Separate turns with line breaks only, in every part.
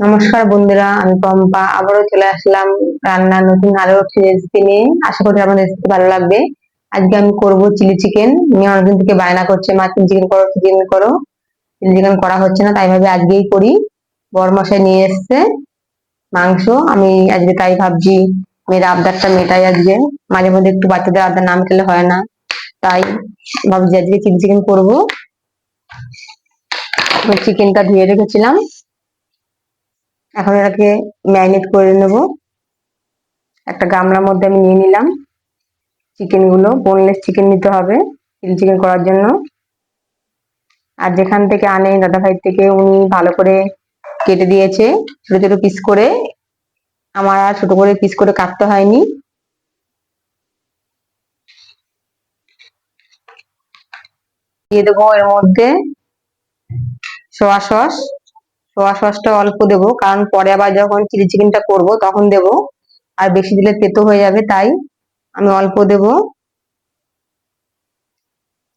নমস্কার বন্ধুরা, আমি পম্পা। আবারও চলে আসলাম রান্নার নতুন আরও একটি রেসিপি নিয়ে। আশা করি আপনাদের রেসিপি ভালো লাগবে। আজকে আমি করব চিলি চিকেন আমি অনেকদিন থেকে বায়না করছে, মা চিলি চিকেন করো চিকেন করো। চিলি চিকেন করা হচ্ছে না তাই ভাবে আজকেই করি। বড় মশাই নিয়ে এসছে মাংস। আমি আজকে তাই ভাবছি, মেয়ের আবদারটা মেটাই আজকে। মাঝে মধ্যে একটু বাচ্চাদের আবদার না মেটালে হয় না। তাই ভাবছি আজকে চিলি চিকেন করব। চিকেনটা ধুয়ে রেখেছিলাম। এখন এটাকে ম্যারিনেট করে নেব। একটা গামলার মধ্যে আমি নিয়ে নিলাম। চিকেনগুলো বোনলেস চিকেন নিতে হবে চিলি চিকেন করার জন্য। আর যেখান থেকে আনে দাদা ভাই থেকে, উনি ভালো করে কেটে দিয়েছে, ছোট ছোট পিস করে। আমার আর ছোট করে পিস করে কাটতে হয়নি। দিয়ে দেবো এর মধ্যে সোয়া সস সোয়া সসটা অল্প দেবো, কারণ পরে আবার যখন চিলি চিকেনটা করব তখন দেব। আর বেশি দিলে তেতো হয়ে যাবে, তাই আমি অল্প দেব।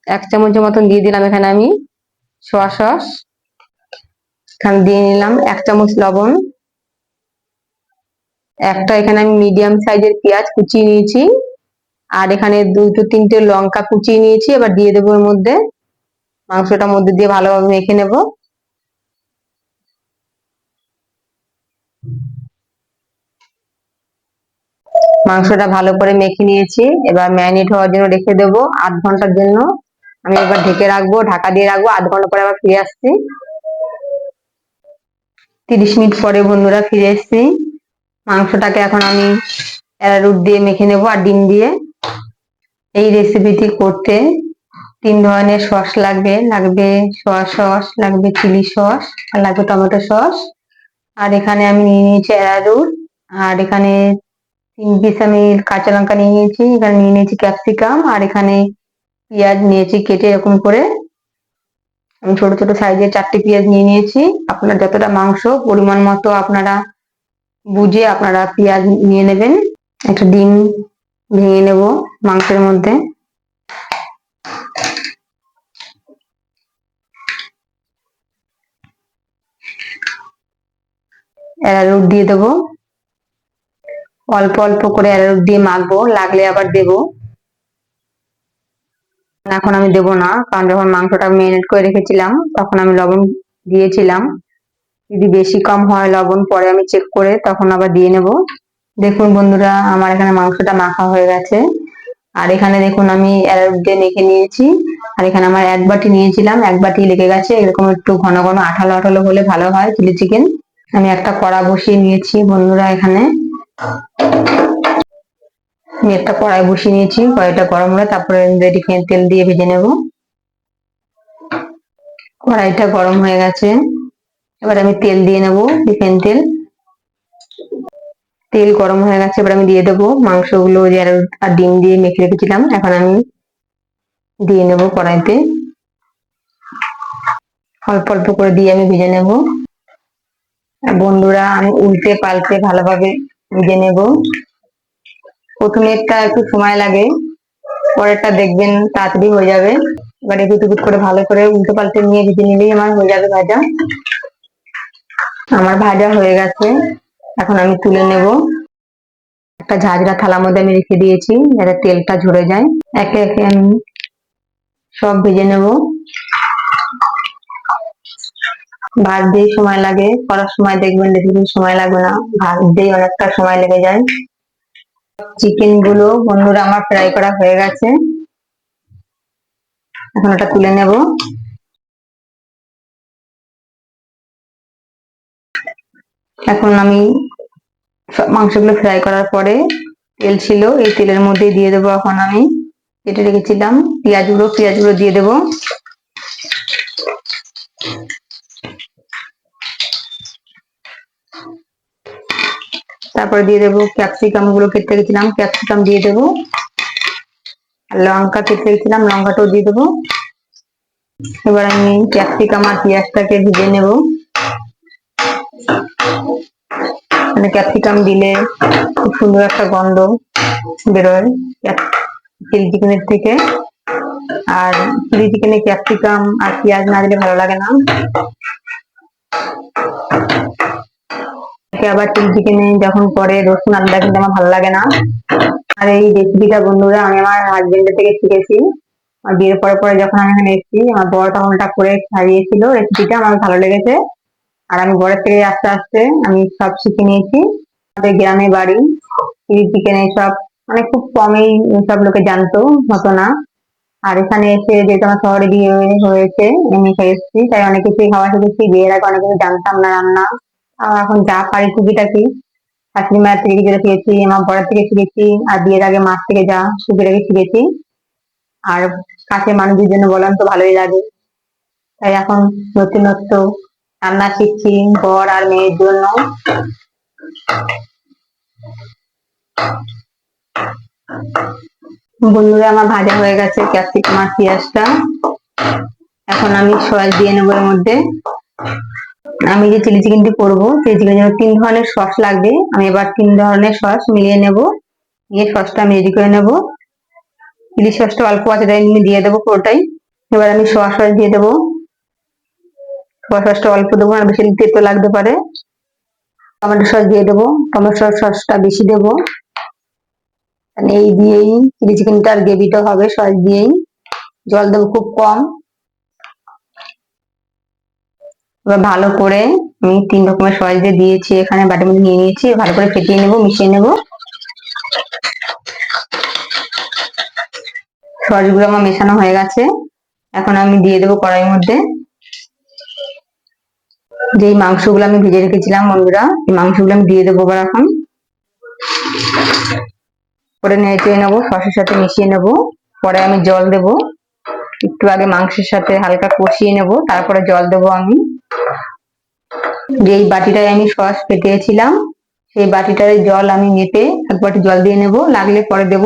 এক চামচের মতন দিয়ে দিলাম এখানে আমি সোয়া সস। এখানে দিয়ে নিলাম এক চামচ লবণ। একটা এখানে আমি মিডিয়াম সাইজের পেঁয়াজ কুচিয়ে নিয়েছি। আর এখানে দুটো তিনটে লঙ্কা কুচিয়ে নিয়েছি, এবার দিয়ে দেবো এর মধ্যে। মাংসটার মধ্যে দিয়ে ভালোভাবে মেখে নেব। মাংসটা ভালো করে মেখে নিয়েছি। এবার ম্যারিনেট হওয়ার জন্য রেখে দেবো আধ ঘণ্টার জন্য। আমি এবার ঢেকে রাখব, ঢাকা দিয়ে রাখব, আধ ঘণ্টা পরে আবার ফিরে আসছি। তিরিশ মিনিট পরে বন্ধুরা ফিরে এসছি। মাংসটাকে এখন আমি অ্যারারুট দিয়ে মেখে নেব আর ডিম দিয়ে। এই রেসিপিটি করতে তিন ধরনের সস লাগবে। লাগবে সোয়া সস, লাগবে চিলি সস, আর লাগবে টমেটো সস। আর এখানে আমি নিয়ে নিয়েছি অ্যারারুট আর এখানে পিস আমি কাঁচা লঙ্কা নিয়ে নিয়েছি, এখানে নিয়ে নিয়েছি ক্যাপসিকাম আর এখানে পেঁয়াজ নিয়েছি কেটে এরকম করে। আমি ছোট ছোট সাইজের চারটে পেঁয়াজ নিয়ে নিয়েছি। আপনার যতটা মাংস পরিমাণ মতো আপনারা বুঝে আপনারা পেঁয়াজ নিয়ে নেবেন। একটা ডিম ভেঙে নেব মাংসের মধ্যে। অ্যারারুট দিয়ে দেবো। অল্প অল্প করে অ্যারারুট দিয়ে মাখবো, লাগলে আবার দেব। এখন আমি দেব না, কারণ যখন মাংসটা মেরিনেট করে রেখেছিলাম, তখন আমি লবণ দিয়েছিলাম। যদি বেশি কম হয় লবণ, পরে আমি চেক করে তখন আবার দিয়ে নেব। দেখুন বন্ধুরা, আমার এখানে মাংসটা মাখা হয়ে গেছে। আর এখানে দেখুন আমি অ্যারারুট দিয়ে মেখে নিয়েছি। আর এখানে আমার এক বাটি নিয়েছিলাম, এক বাটি লেগে গেছে। এরকম একটু ঘন ঘন আঠালো আঠালো হলে ভালো হয়, চিলি চিকেন। আমি একটা কড়া বসিয়ে নিয়েছি বন্ধুরা এখানে। আমি একটা কড়াই বসিয়ে নিয়েছি, কড়াইটা গরম হলে তারপরে রিফাইন তেল দিয়ে ভেজে নেব। কড়াইটা গরম হয়ে গেছে। এবার আমি তেল দিয়ে নেব রিফাইন তেল। তেল গরম হয়ে গেছে, এবার আমি দিয়ে দেবো মাংসগুলো যে আর ডিম দিয়ে মেখে রেখেছিলাম, এখন আমি দিয়ে নেব কড়াইতে। অল্প অল্প করে দিয়ে আমি ভেজে নেব। বন্ধুরা, আমি উল্টে পাল্টে ভালোভাবে ভেজে নেব। প্রথমেরটা একটু সময় লাগে, পরেরটা দেখবেন তাড়াতাড়ি হয়ে যাবে। এবার একটু টুকুট করে ভালো করে উল্টে পাল্টে নিয়ে ভেজে নিলেই আমার হয়ে যাবে ভাজা। আমার ভাজা হয়ে গেছে, এখন আমি তুলে নেব। একটা ঝাঁঝরা থালার মধ্যে আমি রেখে দিয়েছি, যাতে তেলটা ঝরে যায়। একে একে আমি সব ভেজে নেব। ভাজতেই সময় লাগে, করার সময় দেখবেন বেশি সময় লাগবে না, ভাজতেই অনেকটা সময় লেগে যায়। চিকেনগুলো বন্ধুরা আমার ফ্রাই করা হয়ে গেছে। এখন ওটা তুলে নেব। এখন আমি মাংসগুলো ফ্রাই করার পরে তেল ছিল, এই তেলের মধ্যে দিয়ে দেবো এখন আমি। কেটে রেখেছিলাম, পেঁয়াজগুলো পেঁয়াজগুলো দিয়ে দেবো। তারপরে দিয়ে দেবো ক্যাপসিকামগুলো কেটে রেখেছিলাম ক্যাপসিকাম দিয়ে দেবো। আর লঙ্কা কেটে রেখেছিলাম, লঙ্কাটাও দিয়ে দেবো। এবার আমি ক্যাপসিকাম আর পেঁয়াজটাকে ভেজে নেব। মানে ক্যাপসিকাম দিলে খুব সুন্দর একটা গন্ধ বেরোয় চিলি চিকেনের থেকে। আর চিলি চিকেনে ক্যাপসিকাম আর পেঁয়াজ না দিলে ভালো লাগে না। আবার চিলি চিকেনে যখন করে রসুন আদা কিন্তু আমার ভালো লাগে না। আর এই রেসিপিটা বন্ধুরা, আমি আমার হাজবেন্ডের থেকে শিখেছি। আর বিয়ের পরে পরে যখন আমি এখানে এসেছি, আমার বড় তখন ওটা করে খাইয়েছিল। রেসিপিটা আমার ভালো লেগেছে। আর আমি বড়ের থেকে আস্তে আস্তে আমি সব শিখে নিয়েছি। আমাদের গ্রামে বাড়ি চিলি চিকেন এইসব মানে খুব কমই সব লোকে জানতো, হতো না। আর এখানে এসে যেহেতু আমার শহরে বিয়ে হয়েছে এমনি এসেছি, তাই অনেক কিছুই খাওয়া শিখেছি। বিয়ের আগে অনেক কিছু জানতাম না, রান্না। এখন যা পারি টুকিটাকি শাশুড়ি মায়ের থেকে যেটা শিখেছি, আমার বড়ার থেকে শিখেছি, আর বিয়ের আগে মার থেকে যা টুকিটাকি শিখেছি। আর কাছে মানুষদের জন্য বললাম তো ভালোই লাগে। তাই এখন নতুনত্ব রান্না শিখছি, বর আর মেয়ের জন্য। বন্ধুরা, আমার ভাজা হয়ে গেছে, ক্যাপসিকাম আর পেঁয়াজটা। এখন আমি সয়াস দিয়ে নেব এর মধ্যে। আমি যে চিলি চিকেনটি করব, চিলি চিকেন জন্য তিন ধরনের সস লাগবে। আমি এবার তিন ধরনের সস মিলিয়ে নেব। নিয়ে সসটা আমি রেডি করে নেব। চিলি সসটা অল্প আছে, তাই আমি দিয়ে দেবো পুরোটাই। এবার আমি সোয়া সস দিয়ে দেবো। সোয়া সসটা অল্প দেবো, আর বেশি তেতো লাগতে পারে। টমেটো সস দিয়ে দেবো। টমেটো সসটা বেশি দেবো। এই দিয়েই চিলি চিকেনটার গ্রেভিটা হবে সস দিয়েই। জল দেবো খুব কম। এবার ভালো করে আমি তিন রকমের সস দিয়ে দিয়েছি, এখানে বাটির মধ্যে নিয়ে নিয়েছি, ভালো করে ফেটিয়ে নেব, মিশিয়ে নেব। সসগুলো আমার মেশানো হয়ে গেছে। এখন আমি দিয়ে দেবো কড়াইয়ের মধ্যে। যেই মাংসগুলো আমি ভেজে রেখেছিলাম, বন্ধুরা, এই মাংসগুলো আমি দিয়ে দেবো এবার এখন। করে নেড়ে নেব, সসের সাথে মিশিয়ে নেব। পরে আমি জল দেব। একটু আগে মাংসের সাথে হালকা কষিয়ে নেব, তারপরে জল দেবো আমি। যেই বাটিটায় আমি সস ফেটিয়েছিলাম, সেই বাটিটার জল আমি মেপে এক বাটি জল দিয়ে নেব, লাগলে পরে দেব।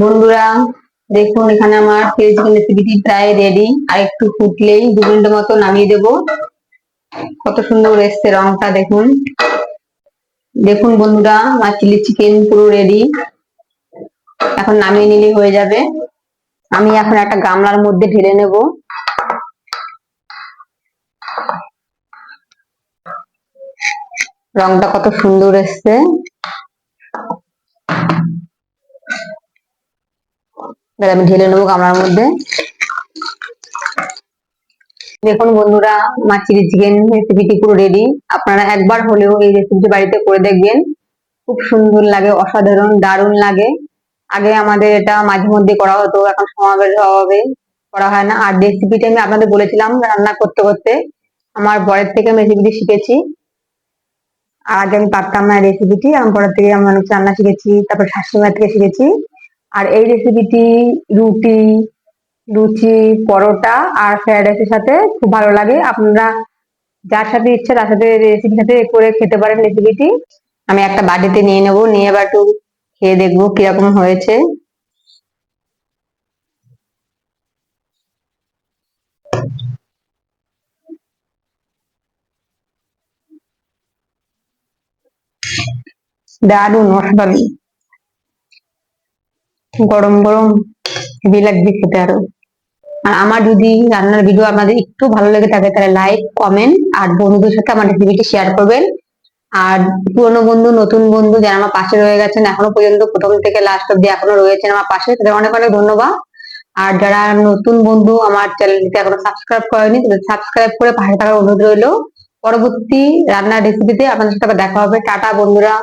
বন্ধুরা, দেখুন, এখানে আমার রেসিপিটি প্রায় রেডি আর একটু ফুটলেই দু মিনিটের মতো নামিয়ে দেব। কত সুন্দর এসছে রংটা, দেখুন। দেখুন বন্ধুরা, আমার চিলি চিকেন পুরো রেডি এখন নামিয়ে নিলে হয়ে যাবে। আমি এখন একটা গামলার মধ্যে ঢেলে নেব। রংটা কত সুন্দর এসছে। আমি ঢেলে নেব গামলার মধ্যে। দেখুন বন্ধুরা চিলি চিকেন রেসিপিটি পুরো রেডি আপনারা একবার হলেও এই রেসিপিটি বাড়িতে করে দেখবেন। খুব সুন্দর লাগে, অসাধারণ, দারুণ লাগে। আগে আমাদের এটা মাঝে মধ্যে করা হতো, এখন সমাবেশ হবে, করা হয় না। আর রেসিপিটা আমি আপনাদের বলেছিলাম রান্না করতে করতে। আমার বরের থেকে আমি রেসিপিটি শিখেছি। আর আগে আমি পারতাম না রেসিপিটি আমার বরের থেকে আমি অনেক রান্না শিখেছি, তারপর শাশুড়ি থেকে শিখেছি। আর এই রেসিপিটি রুটি লুচি, পরোটা আর ফ্রাইড রাইসের সাথে খুব ভালো লাগে। আপনারা যার সাথে ইচ্ছে তার সাথে রেসিপির সাথে করে খেতে পারেন রেসিপিটি আমি একটা বাটিতে নিয়ে নেব, নিয়ে এবার একটু খেয়ে দেখব কীরকম হয়েছে। দারুণ অসাধারণ। গরম গরম লাগবে খেতে আরও। আর আমার যদি রান্নার ভিডিও আপনাদের একটু ভালো লেগে থাকে, তাহলে লাইক কমেন্ট আর বন্ধুদের সাথে আমার রেসিপিটি শেয়ার করবেন। আর পুরনো বন্ধু, নতুন বন্ধু যারা আমার পাশে রয়ে গেছেন, এখনও পর্যন্ত প্রথম থেকে লাস্ট অব্দি এখনও রয়েছেন আমার পাশে, তাদের অনেক অনেক ধন্যবাদ। আর যারা নতুন বন্ধু আমার চ্যানেলটিতে এখনও সাবস্ক্রাইব করেনি, তাদের সাবস্ক্রাইব করে পাশে থাকার অনুরোধ রইল। পরবর্তী রান্নার রেসিপিতে আপনাদের সাথে দেখা হবে। টাটা বন্ধুরা।